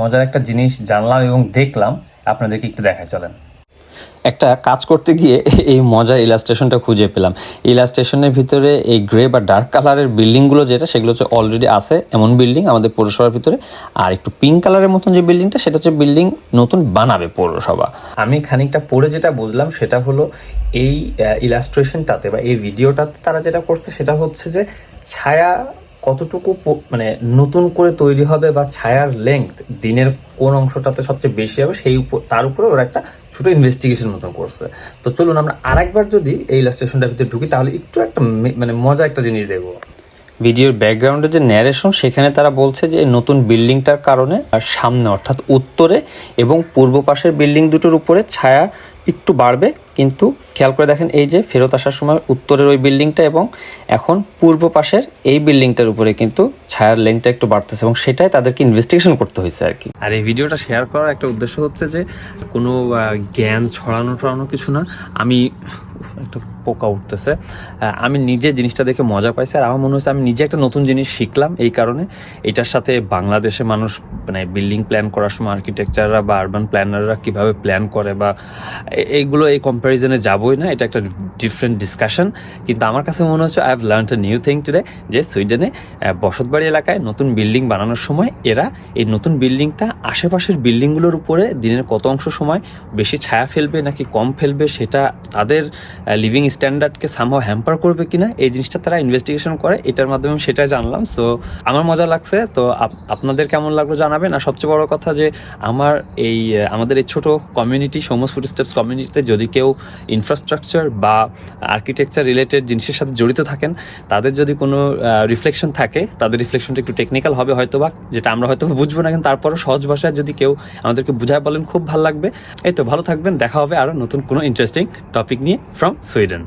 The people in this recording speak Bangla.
মজার একটা জিনিস জানলাম এবং দেখলাম আপনাদেরকে একটু দেখায় চলেন। একটা কাজ করতে গিয়ে এই মজার ইলাস্ট্রেশনটা খুঁজে পেলাম। ইলাস্ট্রেশনের ভিতরে এই গ্রে বা ডার্ক কালারের বিল্ডিংগুলো যেটা সেগুলো হচ্ছে অলরেডি আছে এমন বিল্ডিং আমাদের পৌরসভার ভিতরে। আর একটু পিঙ্ক কালারের মতন যে বিল্ডিংটা সেটা হচ্ছে বিল্ডিং নতুন বানাবে পৌরসভা। আমি খানিকটা পড়ে যেটা বুঝলাম সেটা হলো এই ইলাস্ট্রেশনটাতে বা এই ভিডিওটাতে তারা যেটা করছে সেটা হচ্ছে যে ছায়া কতটুকু মানে নতুন করে তৈরি হবে বা ছায়ার লেংথ দিনের কোন অংশটাতে সবচেয়ে বেশি হবে সেই উপর তার উপরে ওরা একটা ছোট ইনভেস্টিগেশন মতন করছে। তো চলুন আমরা আরেকবার যদি এই ইলাস্ট্রেশনটার ভিতরে ঢুকি, তাহলে একটু একটা মানে মজা একটা জিনিস দেখব। ভিডিওর ব্যাকগ্রাউন্ডে যে ন্যারেশন সেখানে তারা বলছে যে নতুন বিল্ডিংটার কারণে আর সামনে অর্থাৎ উত্তরে এবং পূর্ব পাশের বিল্ডিং দুটোর উপরে ছায়া একটু বাড়বে। কিন্তু খেয়াল করে দেখেন, এই যে ফেরত আসার সময় উত্তরের ওই বিল্ডিংটা এবং এখন পূর্ব পাশের এই বিল্ডিংটার উপরে কিন্তু ছায়ার লেংথটা একটু বাড়তেছে এবং সেটাই তাদেরকে ইনভেস্টিগেশন করতে হয়েছে আর কি। আর এই ভিডিওটা শেয়ার করার একটা উদ্দেশ্য হচ্ছে যে কোনো জ্ঞান ছড়ানো টড়ানো কিছু না। আমি একটা পোকা উঠতেছে। আমি নিজে জিনিসটা দেখে মজা পাইছি, আর আমার মনে হচ্ছে আমি নিজে একটা নতুন জিনিস শিখলাম এই কারণে। এটার সাথে বাংলাদেশে মানুষ মানে বিল্ডিং প্ল্যান করার সময় আর্কিটেকচাররা বা আরবান প্ল্যানাররা কীভাবে প্ল্যান করে বা এইগুলো এই কম্প্যারিজনে যাবই না, এটা একটা ডিফারেন্ট ডিসকাশন কিন্তু আমার কাছে মনে হচ্ছে I have learn a new thing today যে সুইডেনে বসতবাড়ি এলাকায় নতুন বিল্ডিং বানানোর সময় এরা এই নতুন বিল্ডিংটা আশেপাশের বিল্ডিংগুলোর উপরে দিনের কত অংশ সময় বেশি ছায়া ফেলবে নাকি কম ফেলবে সেটা তাদের লিভিং স্ট্যান্ডার্ডকে সামহাও হ্যাম্পার করবে কিনা, এই জিনিসটা তারা ইনভেস্টিগেশন করে, এটার মাধ্যমে সেটা জানলাম। সো আমার মজা লাগছে। তো আপ- আপনাদের কেমন লাগল জানাবেন। আর সবচেয়ে বড় কথা যে, আমার এই আমাদের এই ছোট কমিউনিটি সমস ফুড স্টেপস কমিউনিটিতে যদি কেউ ইনফ্রাস্ট্রাকচার বা আর্কিটেকচার রিলেটেড জিনিসের সাথে জড়িত থাকেন, তাদের যদি কোনো রিফ্লেকশন থাকে, তাদের রিফ্লেকশনটা একটু টেকনিক্যাল হবে হয়তো বা যেটা আমরা হয়তো বুঝব না, কিন্তু তারপরও সহজ ভাষায় যদি কেউ আমাদেরকে বুঝায় বলেন, খুব ভালো লাগবে। এই তো, ভালো থাকবেন। দেখা হবে আরও নতুন কোনো ইন্টারেস্টিং টপিক নিয়ে। From Sweden